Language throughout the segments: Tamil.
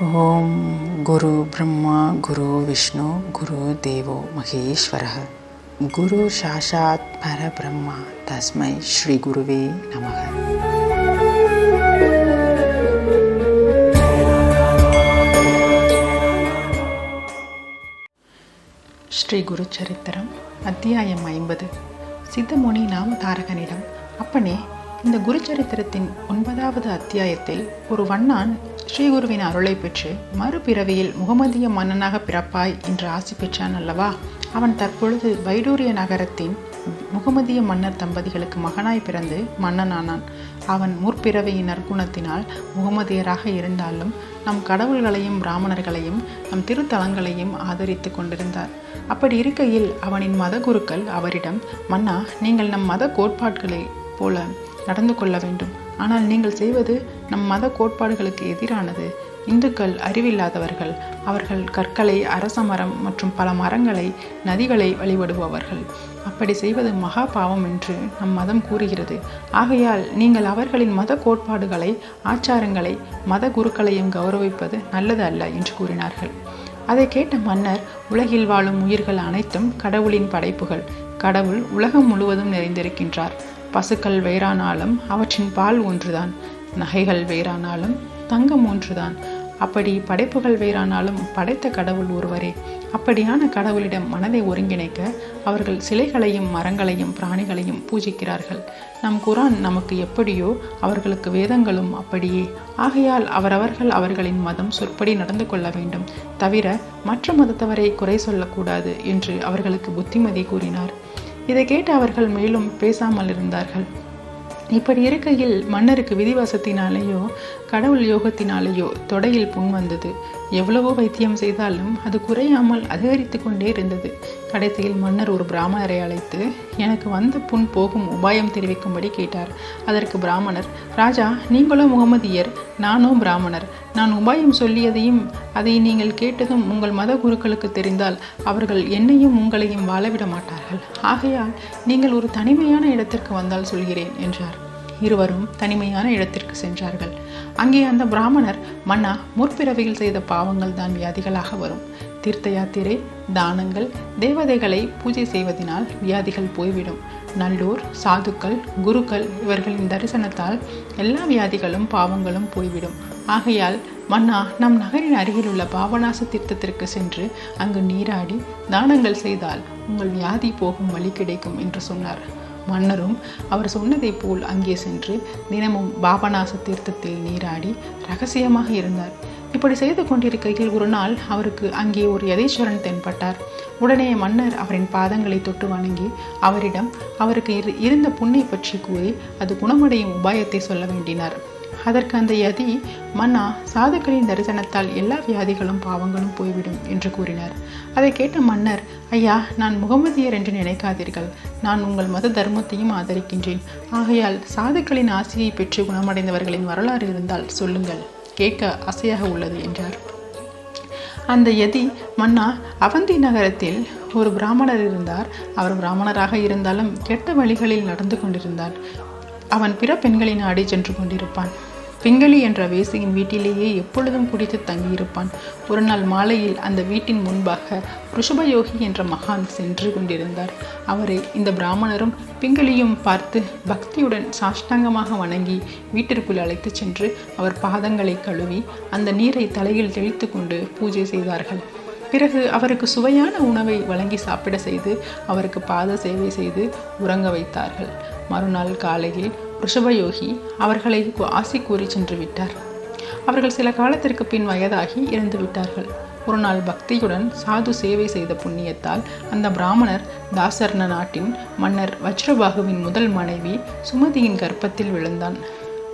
ஓம் குரு பிரம்மா குரு விஷ்ணு குரு தேவோ மகேஸ்வர குரு சாஷாத் பரபிரம்மா தஸ்மை ஸ்ரீ குருவே நமக. ஸ்ரீ குரு சரித்திரம் அத்தியாயம் ஐம்பது. சித்தமுனி நாமதாரகனிடம் அப்பனே இந்த குரு சரித்திரத்தின் ஒன்பதாவது அத்தியாயத்தில் ஒரு வண்ணான் ஸ்ரீகுருவின் அருளை பெற்று மறுபிறவியில் முகமதிய மன்னனாக பிறப்பாய் என்று ஆசி பெற்றான் அல்லவா? அவன் தற்பொழுது வைடூரிய நகரத்தின் முகமதிய மன்னர் தம்பதிகளுக்கு மகனாய் பிறந்து மன்னனானான். அவன் முற்பிறவியின் நற்குணத்தினால் முகமதியராக இருந்தாலும் நம் கடவுள்களையும் பிராமணர்களையும் நம் திருத்தலங்களையும் ஆதரித்து கொண்டிருந்தார். அப்படி இருக்கையில் அவனின் மத குருக்கள் அவரிடம் மன்னா நீங்கள் நம் மத கோட்பாடுகளை போல நடந்து கொள்ள வேண்டும். ஆனால் நீங்கள் செய்வது நம் மத கோட்பாடுகளுக்கு எதிரானது. இந்துக்கள் அறிவில்லாதவர்கள். அவர்கள் கற்களை அரச மரம் மற்றும் பல மரங்களை நதிகளை வழிபடுபவர்கள். அப்படி செய்வது மகா பாவம் என்று நம் மதம் கூறுகிறது. ஆகையால் நீங்கள் அவர்களின் மத கோட்பாடுகளை ஆச்சாரங்களை மத குருக்களையும் கௌரவிப்பது நல்லது அல்ல என்று கூறினார்கள். அதை கேட்ட மன்னர் உலகில் வாழும் உயிர்கள் அனைத்தும் கடவுளின் படைப்புகள். கடவுள் உலகம் முழுவதும் நிறைந்திருக்கின்றார். பசுக்கள் வேறானாலும் அவற்றின் பால் ஒன்றுதான் நகைகள் வேறானாலும் தங்கம் ஒன்றுதான். அப்படி படைப்புகள் வேறானாலும் படைத்த கடவுள் ஒருவரே. அப்படியான கடவுளிடம் மனதை ஒருங்கிணைக்க அவர்கள் சிலைகளையும் மரங்களையும் பிராணிகளையும் பூஜிக்கிறார்கள். நம் குரான் நமக்கு எப்படியோ அவர்களுக்கு வேதங்களும் அப்படியே. ஆகையால் அவரவர்கள் அவர்களின் மதம் சொற்படி நடந்து கொள்ள வேண்டும். தவிர மற்ற மதத்தவரை குறை சொல்லக்கூடாது என்று அவர்களுக்கு புத்திமதி கூறினார். இதை கேட்டு அவர்கள் மேலும் பேசாமல் இருந்தார்கள். இப்படி இருக்கையில் மன்னருக்கு விதிவாசத்தினாலேயோ கடவுள் யோகத்தினாலேயோ தொடையில் புண் வந்தது. எவ்வளவோ வைத்தியம் செய்தாலும் அது குறையாமல் அதிகரித்து கொண்டே இருந்தது. கடைசியில் மன்னர் ஒரு பிராமணரை அழைத்து எனக்கு வந்த புண் போகும் உபாயம் தெரிவிக்கும்படி கேட்டார். அதற்கு பிராமணர் ராஜா நீங்களோ முகமதியர் நானோ பிராமணர். நான் உபாயம் சொல்லியதையும் அதை நீங்கள் கேட்டதும் உங்கள் மத குருக்களுக்கு தெரிந்தால் அவர்கள் என்னையும் உங்களையும் வாழவிட மாட்டார்கள். ஆகையால் நீங்கள் ஒரு தனிமையான இடத்திற்கு வந்தால் சொல்கிறேன் என்றார். இருவரும் தனிமையான இடத்திற்கு சென்றார்கள். அங்கே அந்த பிராமணர் மன்னா முற்பிறவியில் செய்த பாவங்கள் தான் வியாதிகளாக வரும். தீர்த்த யாத்திரை தானங்கள் தேவதைகளை பூஜை செய்வதனால் வியாதிகள் போய்விடும். நல்லூர் சாதுக்கள் குருக்கள் இவர்களின் தரிசனத்தால் எல்லா வியாதிகளும் பாவங்களும் போய்விடும். ஆகையால் மன்னா நம் நகரின் அருகில் உள்ள பாபநாச தீர்த்தத்திற்கு சென்று அங்கு நீராடி தானங்கள் செய்தால் உங்கள் வியாதி போகும் வழி கிடைக்கும் என்று சொன்னார். மன்னரும் அவர் சொன்னதைப் போல் அங்கே சென்று தினமும் பாபநாச தீர்த்தத்தில் நீராடி ரகசியமாக இருந்தார். இப்படி செய்து கொண்டிருக்கையில் ஒரு நாள் அவருக்கு அங்கே ஒரு யதீஸ்வரன் தென்பட்டார். உடனே மன்னர் அவரின் பாதங்களை தொட்டு வணங்கி அவரிடம் அவருக்கு இருந்த புண்ணை பற்றி கூறி அது குணமடையும் உபாயத்தை சொல்ல வேண்டினார். அதற்கு அந்த யதி மன்னா சாதுக்களின் தரிசனத்தால் எல்லா வியாதிகளும் பாவங்களும் போய்விடும் என்று கூறினார். அதை கேட்ட மன்னர் ஐயா நான் முகமதியர் என்று நினைக்காதீர்கள். நான் உங்கள் மத தர்மத்தையும் ஆதரிக்கின்றேன். ஆகையால் சாதுக்களின் ஆசையை பெற்று குணமடைந்தவர்களின் வரலாறு இருந்தால் சொல்லுங்கள். கேட்க ஆசையாக உள்ளது என்றார். அந்த யதி மன்னா அவந்தி நகரத்தில் ஒரு பிராமணர் இருந்தார். அவர் பிராமணராக இருந்தாலும் கெட்ட வழிகளில் நடந்து கொண்டிருந்தார். அவன் பிற பெண்களை நாடி சென்று கொண்டிருப்பான். பிங்களி என்ற வேசியின் வீட்டிலேயே எப்பொழுதும் குடித்து தங்கியிருப்பான். ஒரு நாள் மாலையில் அந்த வீட்டின் முன்பாக ருஷபயோகி என்ற மகான் சென்று கொண்டிருந்தார். அவரை இந்த பிராமணரும் பிங்களியும் பார்த்து பக்தியுடன் சாஷ்டாங்கமாக வணங்கி வீட்டிற்குள் அழைத்து சென்று அவர் பாதங்களை கழுவி அந்த நீரை தலையில் தெளித்து கொண்டு பூஜை செய்தார்கள். பிறகு அவருக்கு சுவையான உணவை வழங்கி சாப்பிட செய்து அவருக்கு பாத சேவை செய்து உறங்க வைத்தார்கள். மறுநாள் காலையில் ரிஷபயோகி அவர்களை ஆசி கூறி சென்று விட்டார். அவர்கள் சில காலத்திற்கு பின் வயதாகி இறந்து விட்டார்கள். ஒரு நாள் பக்தியுடன் சாது சேவை செய்த புண்ணியத்தால் அந்த பிராமணர் தாசர்ண நாட்டின் மன்னர் வஜ்ரபாகுவின் முதல் மனைவி சுமதியின் கர்ப்பத்தில் விழுந்தான்.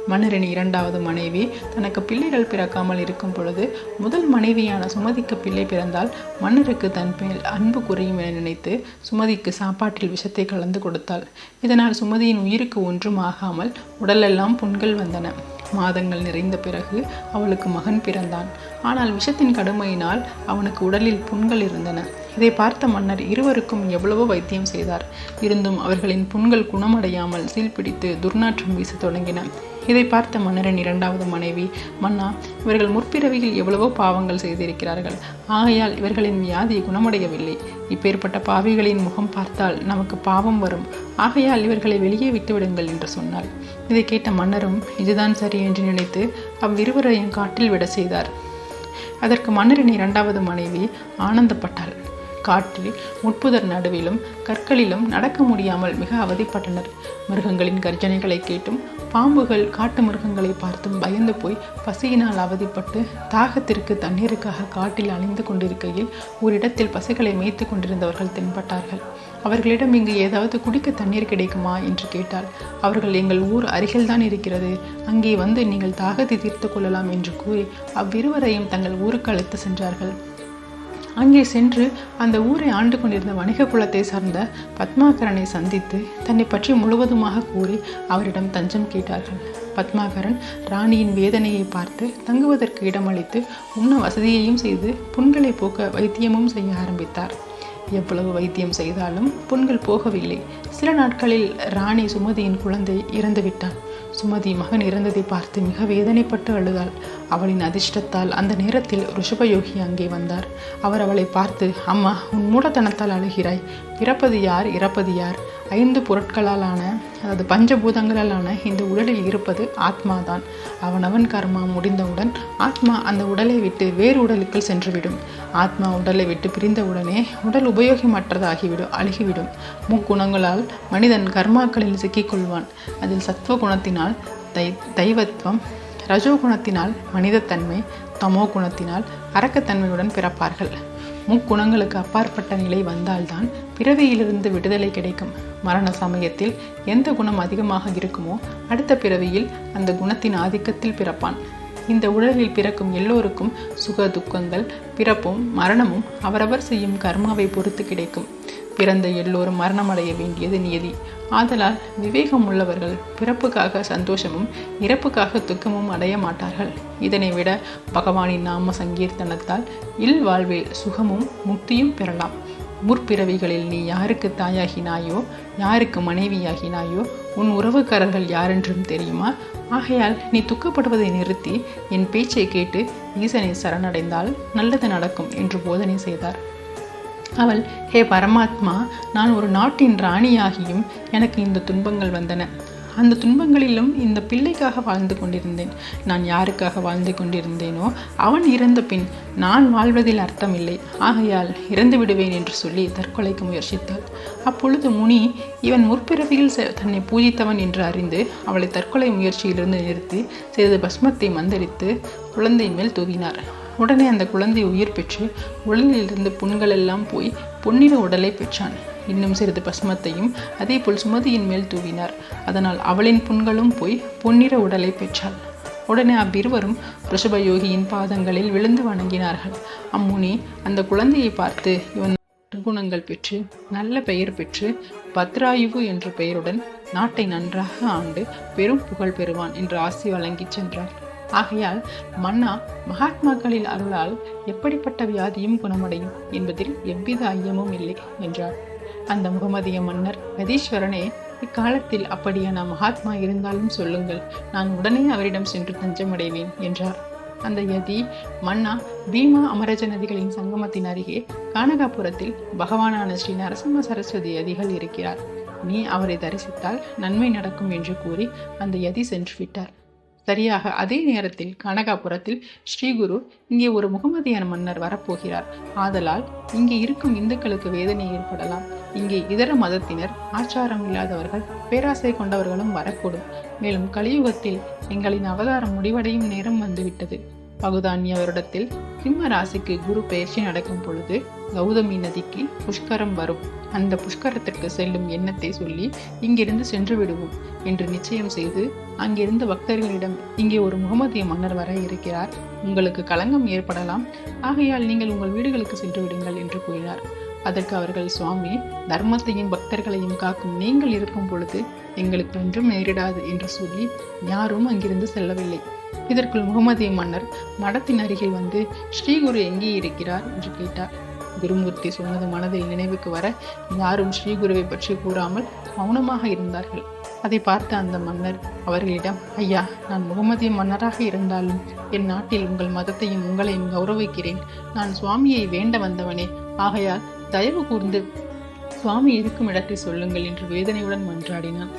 மன்னரின் இரண்டாவது மனைவி. தனக்கு பிள்ளைகள் பிறக்காமல் இருக்கும் பொழுது முதல் மனைவியான சுமதிக்கு பிள்ளை பிறந்தால் மன்னருக்கு தன் மேல் அன்பு குறையும் என நினைத்து சுமதிக்கு சாப்பாட்டில் விஷத்தை கலந்து கொடுத்தாள். இதனால் சுமதியின் உயிருக்கு ஒன்றும் ஆகாமல் உடலெல்லாம் புண்கள் வந்தன. மாதங்கள் நிறைந்த பிறகு அவளுக்கு மகன் பிறந்தான். ஆனால் விஷத்தின் கடுமையினால் அவனுக்கு உடலில் புண்கள் இருந்தன. இதை பார்த்த மன்னர் இருவருக்கும் எவ்வளவோ வைத்தியம் செய்தார். இருந்தும் அவர்களின் புண்கள் குணமடையாமல் சீல்பிடித்து துர்நாற்றம் வீசத் தொடங்கின. இதை பார்த்த மன்னரின் இரண்டாவது மனைவி மன்னா இவர்கள் முற்பிறவியில் எவ்வளவோ பாவங்கள் செய்திருக்கிறார்கள். ஆகையால் இவர்களின் வியாதி குணமடையவில்லை. இப்பேற்பட்ட பாவிகளின் முகம் பார்த்தால் நமக்கு பாவம் வரும். ஆகையால் இவர்களை வெளியே விட்டுவிடுங்கள் என்று சொன்னாள். இதை கேட்ட மன்னரும் இதுதான் சரி என்று நினைத்து அவ்விருவரையும் காட்டில் விட செய்தார். அதற்கு மன்னரின் இரண்டாவது மனைவி ஆனந்தப்பட்டாள். காட்டில் முட்புதர் நடுவிலும் கற்களிலும் நடக்க முடியாமல் மிக அவதிப்பட்டனர். மிருகங்களின் கர்ஜனைகளை கேட்டும் பாம்புகள் காட்டு மிருகங்களை பார்த்தும் பயந்து போய் பசியினால் அவதிப்பட்டு தாகத்திற்கு தண்ணீருக்காக காட்டில் அணிந்து கொண்டிருக்கையில் ஒரு இடத்தில் பசுகளை மேய்த்து கொண்டிருந்தவர்கள் தென்பட்டார்கள். அவர்களிடம் இங்கு ஏதாவது குடிக்க தண்ணீர் கிடைக்குமா? என்று கேட்டால் அவர்கள் எங்கள் ஊர் அருகில்தான் இருக்கிறது. அங்கே வந்து நீங்கள் தாகத்தை தீர்த்து கொள்ளலாம் என்று கூறி அவ்விருவரையும் தங்கள் ஊருக்கு அழைத்து சென்றார்கள். அங்கே சென்று அந்த ஊரை ஆண்டு கொண்டிருந்த வணிக குலத்தை சார்ந்த பத்மாகரனை சந்தித்து தன்னை பற்றி முழுவதுமாக கூறி அவரிடம் தஞ்சம் கேட்டார்கள். பத்மாகரன் ராணியின் வேதனையை பார்த்து தங்குவதற்கு இடமளித்து உண்ண வசதியையும் செய்து புண்களை போக்க வைத்தியமும் செய்ய ஆரம்பித்தார். எவ்வளவு வைத்தியம் செய்தாலும் புண்கள் போகவில்லை. சில நாட்களில் ராணி சுமதியின் குழந்தை இறந்துவிட்டான். சுமதி மகன் இறந்ததை பார்த்து மிக வேதனைப்பட்டு அழுதாள். அவளின் அதிர்ஷ்டத்தால் அந்த நேரத்தில் ரிஷபயோகி அங்கே வந்தார். அவர் அவளை பார்த்து அம்மா உன் மூடத்தனத்தால் அழுகிறாய். பிறப்பது யார்? இறப்பது யார்? ஐந்து பொருட்களாலான அதாவது பஞ்சபூதங்களாலான இந்த உடலில் இருப்பது ஆத்மாதான். அவனவன் கர்மா முடிந்தவுடன் ஆத்மா அந்த உடலை விட்டு வேறு உடலுக்குள் சென்றுவிடும். ஆத்மா உடலை விட்டு பிரிந்தவுடனே உடல் உபயோகமற்றதாகிவிடும் அழுகிவிடும். முக்குணங்களால் மனிதன் கர்மாக்களில் சிக்கிக்கொள்வான். அதில் சத்துவ குணத்தினால் தை தெய்வத்துவம் ரஜோ குணத்தினால் மனிதத்தன்மை தமோ குணத்தினால் அரக்கத்தன்மையுடன் பிறப்பார்கள். முக்குணங்களுக்கு அப்பாற்பட்ட நிலை வந்தால்தான் பிறவியிலிருந்து விடுதலை கிடைக்கும். மரண சமயத்தில் எந்த குணம் அதிகமாக இருக்குமோ அடுத்த பிறவியில் அந்த குணத்தின் ஆதிக்கத்தில் பிறப்பான். இந்த உடலில் பிறக்கும் எல்லோருக்கும் சுக துக்கங்கள் பிறப்பும் மரணமும் அவரவர் செய்யும் கர்மாவை பொறுத்து கிடைக்கும். பிறந்த எல்லோரும் மரணமடைய வேண்டியது நியதி. ஆதலால் விவேகம் உள்ளவர்கள் பிறப்புக்காக சந்தோஷமும் இறப்புக்காக துக்கமும் அடைய மாட்டார்கள். இதனை விட பகவானின் நாம சங்கீர்த்தனத்தால் இல் வாழ்வில் சுகமும் முக்தியும் பெறலாம். முற்பிறவிகளில் நீ யாருக்கு தாயாகினாயோ யாருக்கு மனைவியாகினாயோ உன் உறவுக்காரர்கள் யாரென்றும் தெரியுமா? ஆகையால் நீ துக்கப்படுவதை நிறுத்தி என் பேச்சை கேட்டு ஈசனை சரணடைந்தால் நல்லது நடக்கும் என்று போதனை செய்தார். அவள் ஹே பரமாத்மா நான் ஒரு நாட்டின் ராணியாகியும் எனக்கு இந்த துன்பங்கள் வந்தன. அந்த துன்பங்களிலும் இந்த பிள்ளைக்காக வாழ்ந்து கொண்டிருந்தேன். நான் யாருக்காக வாழ்ந்து கொண்டிருந்தேனோ அவன் இறந்த பின் நான் வாழ்வதில் அர்த்தமில்லை. ஆகையால் இறந்து விடுவேன் என்று சொல்லி தற்கொலைக்கு முயற்சித்தாள். அப்பொழுது முனி இவன் முற்பிறவியில் தன்னை பூஜித்தவன் என்று அறிந்து அவளை தற்கொலை முயற்சியிலிருந்து நிறுத்தி சிறிது பஸ்மத்தை மந்தரித்து குழந்தை மேல் தூவினார். உடனே அந்த குழந்தை உயிர் பெற்று உடலிலிருந்து இருந்து புண்களெல்லாம் போய் பொன்னிற உடலை பெற்றான். இன்னும் சிறிது பஸ்மத்தையும் அதேபோல் சுமதியின் மேல் தூவினார். அதனால் அவளின் புண்களும் போய் பொன்னிற உடலை பெற்றாள். உடனே அவ்விருவரும் ரிஷபயோகியின் பாதங்களில் விழுந்து வணங்கினார்கள். அம்முனி அந்த குழந்தையை பார்த்து இவன் குணங்கள் பெற்று நல்ல பெயர் பெற்று பத்ராயுகு என்ற பெயருடன் நாட்டை நன்றாக ஆண்டு பெரும் புகழ் பெறுவான் என்று ஆசி வழங்கிச் சென்றார். ஆகையால் மன்னா மகாத்மாக்களில் அருளால் எப்படிப்பட்ட வியாதியும் குணமடையும் என்பதில் எவ்வித ஐயமும் இல்லை என்றார். அந்த முகமதிய மன்னர் கதீஸ்வரனே இக்காலத்தில் அப்படியான மகாத்மா இருந்தாலும் சொல்லுங்கள் நான் உடனே அவரிடம் சென்று தஞ்சமடைவேன் என்றார். அந்த யதி மன்னா பீமா அமரஜ நதிகளின் சங்கமத்தின் அருகே கானகாபுரத்தில் பகவானான ஸ்ரீ நரசிம்ம சரஸ்வதி யதிகள் இருக்கிறார். நீ அவரை தரிசித்தால் நன்மை நடக்கும் என்று கூறி அந்த யதி சென்று விட்டார் சரியாக அதே நேரத்தில் கனகாபுரத்தில் ஸ்ரீகுரு இங்கே ஒரு முகமதியான மன்னர் வரப்போகிறார். ஆதலால் இங்கே இருக்கும் இந்துக்களுக்கு வேதனை ஏற்படலாம். இங்கே இதர மதத்தினர் ஆச்சாரம் இல்லாதவர்கள் பேராசை கொண்டவர்களும் வரக்கூடும். மேலும் கலியுகத்தில் எங்களின் அவதாரம் முடிவடையும் நேரம் வந்துவிட்டது. பகுதான்ய வருடத்தில் சிம்ம ராசிக்கு குரு பயிற்சி நடக்கும் பொழுது கௌதமி நதிக்கு புஷ்கரம் வரும். அந்த புஷ்கரத்திற்கு செல்லும் எண்ணத்தை சொல்லி இங்கிருந்து சென்று விடுவோம் என்று நிச்சயம் செய்து அங்கிருந்த பக்தர்களிடம் இங்கே ஒரு முகமதிய மன்னர் வர இருக்கிறார். உங்களுக்கு களங்கம் ஏற்படலாம். ஆகையால் நீங்கள் உங்கள் வீடுகளுக்கு சென்று விடுங்கள் என்று கூறினார். அதற்கு அவர்கள் சுவாமி தர்மத்தையும் பக்தர்களையும் காக்கும் நீங்கள் இருக்கும் பொழுது எங்களுக்கு ஒன்றும் நேரிடாது என்று சொல்லி யாரும் அங்கிருந்து செல்லவில்லை. இதற்குள் முகமதிய மன்னர் மடத்தின் அருகில் வந்து ஸ்ரீகுரு எங்கே இருக்கிறார்? என்று கேட்டார். குருமூர்த்தி சொன்னது மனதில் நினைவுக்கு வர யாரும் ஸ்ரீகுருவை பற்றி கூறாமல் மௌனமாக இருந்தார்கள். அதை பார்த்த அந்த மன்னர் அவர்களிடம் ஐயா நான் முகமதிய மன்னராக இருந்தாலும் என் நாட்டில் உங்கள் மதத்தையும் உங்களையும் கௌரவிக்கிறேன். நான் சுவாமியை வேண்ட வந்தவனே. ஆகையால் தயவு கூர்ந்து சுவாமி இருக்கும் இடத்தை சொல்லுங்கள் என்று வேதனையுடன் மன்றாடினான்.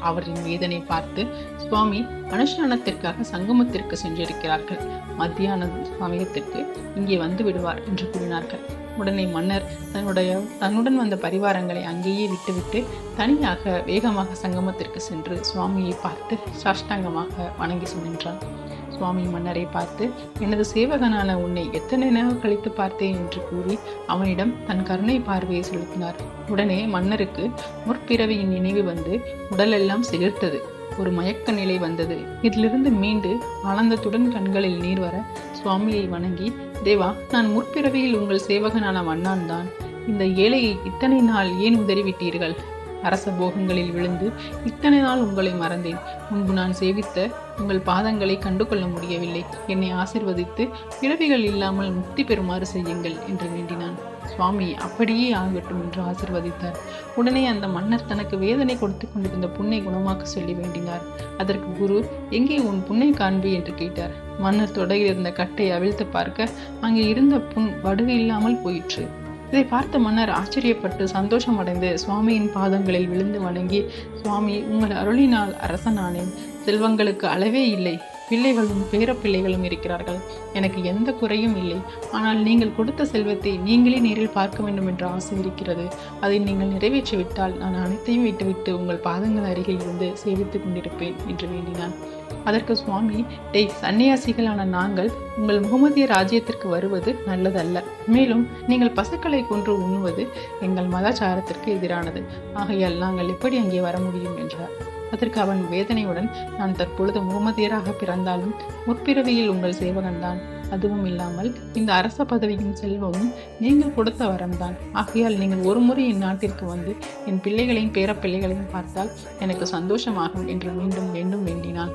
அவரின் வேதனை பார்த்து சுவாமி அனுஷ்டானத்திற்காக சங்கமத்திற்கு சென்றிருக்கிறார்கள். மத்தியான சமயத்திற்கு இங்கே வந்து விடுவார் என்று கூறினார்கள். உடனே மன்னர் தன்னுடைய தன்னுடன் வந்த பரிவாரங்களை அங்கேயே விட்டுவிட்டு தனியாக வேகமாக சங்கமத்திற்கு சென்று சுவாமியை பார்த்து சாஷ்டாங்கமாக வணங்கி சென்றான் சுவாமி மன்னரை பார்த்து எனது சேவகனான உன்னை எத்தனை நேரம் கழித்து பார்த்தேன்? என்று கூறி அவனிடம் தன் கருணை பார்வையை செலுத்தினார். உடனே மன்னருக்கு முற்பிறவியின் நினைவு வந்து உடலெல்லாம் சிலிர்த்தது ஒரு மயக்க நிலை வந்தது. இதிலிருந்து மீண்டு ஆனந்தத்துடன் கண்களில் நீர் வர சுவாமியை வணங்கி தேவா நான் முற்பிறவியில் உங்கள் சேவகனான வண்ணான் தான். இந்த ஏழையை இத்தனை நாள் ஏன் உதறிவிட்டீர்கள்? அரச போகங்களில் விழுந்து இத்தனை நாள் உங்களை மறந்தேன். முன்பு நான் சேவித்த உங்கள் பாதங்களை கண்டு கொள்ள முடியவில்லை. என்னை ஆசிர்வதித்து பிறவிகள் இல்லாமல் முக்தி பெறுமாறு செய்யுங்கள் என்று வேண்டினான். சுவாமி அப்படியே ஆகட்டும் என்று ஆசிர்வதித்தார். உடனே அந்த மன்னர் தனக்கு வேதனை கொடுத்து கொண்டிருந்த புண்ணை குணமாக்க சொல்லி வேண்டினார். அதற்கு குரு எங்கே உன் புண்ணை காண்பி? என்று கேட்டார். மன்னர் தொடையில் இருந்த கட்டை அவிழ்த்து பார்க்க அங்கே இருந்த புண் வடுவு இல்லாமல் போயிற்று. இதை பார்த்த மன்னர் ஆச்சரியப்பட்டு சந்தோஷமடைந்து சுவாமியின் பாதங்களில் விழுந்து வணங்கி சுவாமி உங்கள் அருளினால் அரசனானேன். செல்வங்களுக்கு அளவே இல்லை. பிள்ளைகளும் பேர பிள்ளைகளும் இருக்கிறார்கள். எனக்கு எந்த குறையும் இல்லை. ஆனால் நீங்கள் கொடுத்த செல்வத்தை நீங்களே நேரில் பார்க்க வேண்டும் என்ற ஆசை இருக்கிறது. அதை நீங்கள் நிறைவேற்றிவிட்டால் நான் அனைத்தையும் விட்டுவிட்டு உங்கள் பாதங்கள் அருகில் இருந்து சேவித்துக் கொண்டிருப்பேன் என்று வேண்டினான். அதற்கு சுவாமி டேய் சன்னியாசிகளான நாங்கள் உங்கள் முகமதிய ராஜ்யத்திற்கு வருவது நல்லதல்ல. மேலும் நீங்கள் பசுக்களை கொன்று உண்ணுவது எங்கள் மதாச்சாரத்திற்கு எதிரானது. ஆகையால் நாங்கள் எப்படி அங்கே வர முடியும்? என்றார். அதற்கு அவன் வேதனையுடன் நான் தற்பொழுது முகமதியராக பிறந்தாலும் முற்பிறவியில் உங்கள் சேவகன்தான் அதுவும் இல்லாமல் இந்த அரச பதவியும் செல்வமும் நீங்கள் கொடுத்த வரம்தான். ஆகையால் நீங்கள் ஒரு முறை என் நாட்டிற்கு வந்து என் பிள்ளைகளையும் பேர பிள்ளைகளையும் பார்த்தால் எனக்கு சந்தோஷமாகும் என்று மீண்டும் வேண்டும் வேண்டினான்.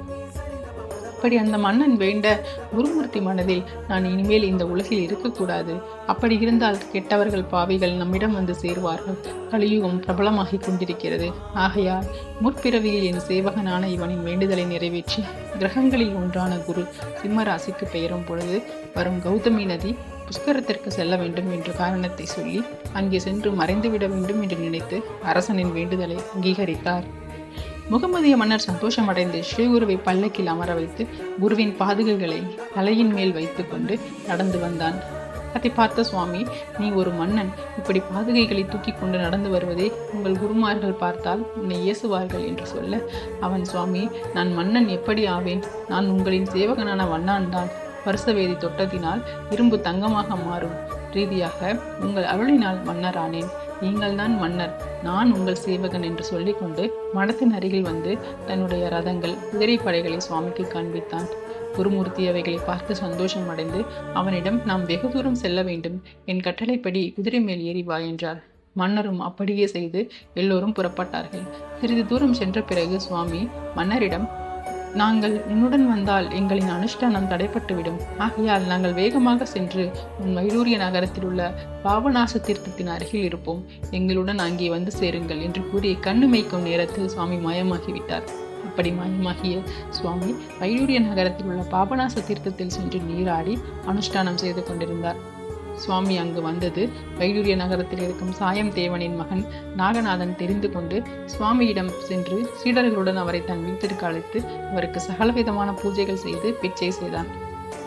அப்படி அந்த மன்னன் வேண்ட குருமூர்த்தி மனதில் நான் இனிமேல் இந்த உலகில் இருக்கக்கூடாது. அப்படி இருந்தால் கெட்டவர்கள் பாவிகள் நம்மிடம் வந்து சேருவார்கள். கலியுகம் பிரபலமாகிக் கொண்டிருக்கிறது. ஆகையால் முற்பிறவியில் என் சேவகனான இவனின் வேண்டுதலை நிறைவேற்றி கிரகங்களில் ஒன்றான குரு சிம்மராசிக்கு பெயரும் பொழுது வரும் கௌதமி நதி புஷ்கரத்திற்கு செல்ல வேண்டும் என்ற காரணத்தை சொல்லி அங்கே சென்று மறைந்துவிட வேண்டும் என்று நினைத்து அரசனின் வேண்டுதலை அங்கீகரித்தார். முகமதிய மன்னர் சந்தோஷமடைந்து ஸ்ரீகுருவை பல்லக்கில் அமர வைத்து குருவின் பாதுகைகளை தலையின் மேல் வைத்துக்கொண்டு நடந்து வந்தான். அதை பார்த்த சுவாமி நீ ஒரு மன்னன். இப்படி பாதுகைகளை தூக்கி கொண்டு நடந்து வருவதை உங்கள் குருமார்கள் பார்த்தால் உன்னை ஏசுவார்கள் என்று சொல்ல அவன் சுவாமி நான் மன்னன் எப்படி ஆவேன்? நான் உங்களின் சேவகனான வண்ணான் தான். வருஷவேதி தொட்டதினால் இரும்பு தங்கமாக மாறும். ரீதியாக உங்கள் அருளினால் மன்னரானேன். நீங்கள்தான் மன்னர். நான் உங்கள் சேவகன் என்று சொல்லிக்கொண்டு மடத்தின் அருகில் வந்து தன்னுடைய ரதங்கள் குதிரைப்படைகளை சுவாமிக்கு காண்பித்தான். குருமூர்த்தி அவைகளை பார்த்து சந்தோஷம் அடைந்து அவனிடம் நாம் வெகு தூரம் செல்ல வேண்டும். என் கட்டளைப்படி குதிரை மேல் ஏறி வா என்றார் மன்னரும் அப்படியே செய்து எல்லோரும் புறப்பட்டார்கள். சிறிது தூரம் சென்ற பிறகு சுவாமி மன்னரிடம் நாங்கள் உன்னுடன் வந்தால் எங்களின் அனுஷ்டானம் தடைப்பட்டுவிடும் ஆகையால் நாங்கள் வேகமாக சென்று உன் மைடூரிய நகரத்தில் உள்ள பாபநாச தீர்த்தத்தின் அருகில் இருப்போம். எங்களுடன் அங்கே வந்து சேருங்கள் என்று கூறி கண்ணு மைக்கும் நேரத்தில் சுவாமி மாயமாகிவிட்டார். அப்படி மாயமாகிய சுவாமி வைடூரிய நகரத்தில் உள்ள பாபநாச தீர்த்தத்தில் சென்று நீராடி அனுஷ்டானம் செய்து கொண்டிருந்தார். சுவாமி அங்கு வந்தது. வைடூரிய நகரத்தில் இருக்கும் சாயம் தேவனின் மகன் நாகநாதன் தெரிந்து கொண்டு சுவாமியிடம் சென்று சீடர்களுடன் அவரை தன் வீட்டிற்கு அழைத்து அவருக்கு சகலவிதமான பூஜைகள் செய்து பிச்சை செய்தான்.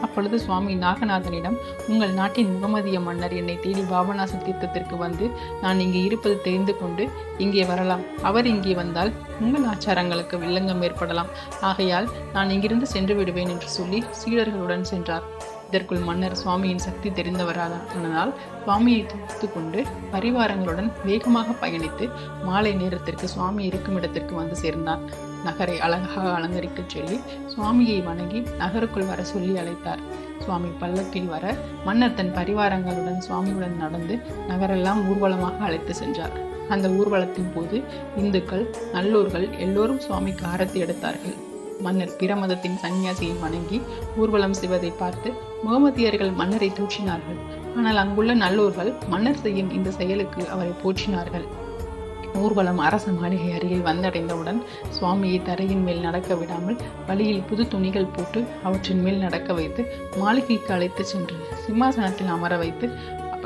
அப்பொழுது சுவாமி நாகநாதனிடம் உங்கள் நாட்டின் முகமதிய மன்னர் என்னை தேடி பாபநாச தீர்த்தத்திற்கு வந்து நான் இங்கே இருப்பது தெரிந்து கொண்டு இங்கே வரலாம். அவர் இங்கே வந்தால் உங்கள் ஆச்சாரங்களுக்கு வில்லங்கம் ஏற்படலாம். ஆகையால் நான் இங்கிருந்து சென்று விடுவேன் என்று சொல்லி சீடர்களுடன் சென்றார். இதற்குள் மன்னர் சுவாமியின் சக்தி தெரிந்தவரானால் சுவாமியை தூத்து கொண்டு பரிவாரங்களுடன் வேகமாக பயணித்து மாலை நேரத்திற்கு சுவாமி இருக்கும் இடத்திற்கு வந்து சேர்ந்தார். நகரை அழகாக அலங்கரிக்கச் சொல்லி சுவாமியை வணங்கி நகருக்குள் வர சொல்லி அழைத்தார். சுவாமி பல்லக்கில் வர மன்னர் தன் பரிவாரங்களுடன் சுவாமியுடன் நடந்து நகரெல்லாம் ஊர்வலமாக அழைத்து சென்றார். அந்த ஊர்வலத்தின் போது இந்துக்கள் நல்லூர்கள் எல்லோரும் சுவாமிக்கு ஆரத்தி எடுத்தார்கள். மன்னர் பிற மதத்தின் சன்னியாசியை வணங்கி ஊர்வலம் செய்வதை பார்த்து முகமதியர்கள் மன்னரை தூற்றினார்கள். ஆனால் அங்குள்ள நல்லோர்கள் மன்னர் செய்யும் இந்த செயலுக்கு அவரை போற்றினார்கள். ஊர்வலம் அரச மாளிகை அருகில் வந்தடைந்தவுடன் சுவாமியை தரையின் மேல் நடக்க விடாமல் வழியில் புது துணிகள் போட்டு அவற்றின் மேல் நடக்க வைத்து மாளிகைக்கு அழைத்து சென்று சிம்மாசனத்தில் அமர வைத்து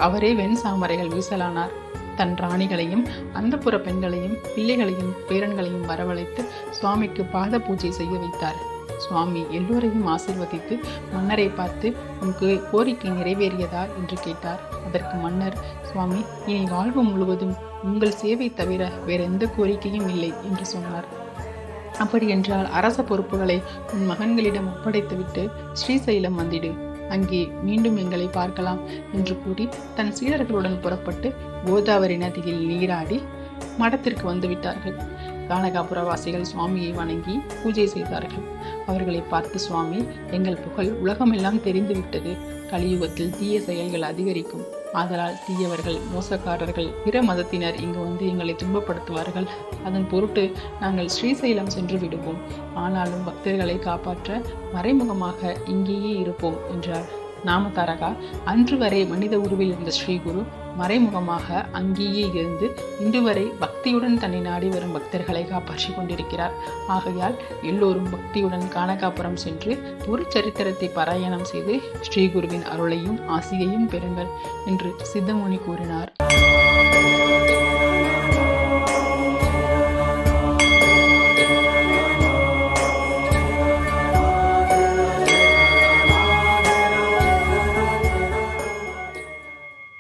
அவரே வெண் சாமரைகள் வீசலானார். தன் ராணிகளையும் அந்தப்புற பெண்களையும் பிள்ளைகளையும் பேரன்களையும் வரவழைத்து சுவாமிக்கு பாத பூஜை செய்ய வைத்தார். சுவாமி எல்லோரையும் ஆசிர்வதித்து மன்னரை பார்த்து உனக்கு கோரிக்கை நிறைவேறியதா என்று கேட்டார். அதற்கு மன்னர் சுவாமி இனி வாழ்வு முழுவதும் உங்கள் சேவை தவிர வேற எந்த கோரிக்கையும் இல்லை என்று சொன்னார். அப்படி என்றால் அரச பொறுப்புகளை உன் மகன்களிடம் ஒப்படைத்துவிட்டு ஸ்ரீசைலம் வந்திடு. அங்கே மீண்டும் எங்களை பார்க்கலாம் என்று கூறி தன் சீடர்களுடன் புறப்பட்டு கோதாவரி நதியில் நீராடி மடத்திற்கு வந்துவிட்டார்கள். கானகாபுரவாசிகள் சுவாமியை வணங்கி பூஜை செய்தார்கள். அவர்களை பார்த்து சுவாமி எங்கள் புகழ் உலகமெல்லாம் தெரிந்துவிட்டது. கலியுகத்தில் தீய செயல்கள் அதிகரிக்கும். ஆதலால் தீயவர்கள் மோசக்காரர்கள் பிற மதத்தினர் இங்கு வந்து எங்களை துன்பப்படுத்துவார்கள். அதன் பொருட்டு நாங்கள் ஸ்ரீசைலம் சென்று விடுவோம். ஆனாலும் பக்தர்களை காப்பாற்ற மறைமுகமாக இங்கேயே இருப்போம் என்றார். நாமதாரகா. அன்று வரை மனித உருவில் இருந்த ஸ்ரீகுரு மறைமுகமாக அங்கேயே இருந்து இன்று வரை பக்தியுடன் தன்னை நாடி வரும் பக்தர்களை காப்பாற்றி கொண்டிருக்கிறார். ஆகையால் எல்லோரும் பக்தியுடன் கானகாபுரம் சென்று ஒரு சரித்திரத்தை பாராயணம் செய்து ஸ்ரீகுருவின் அருளையும் ஆசியையும் பெறுங்கள் என்று சித்தமுனி கூறினார்.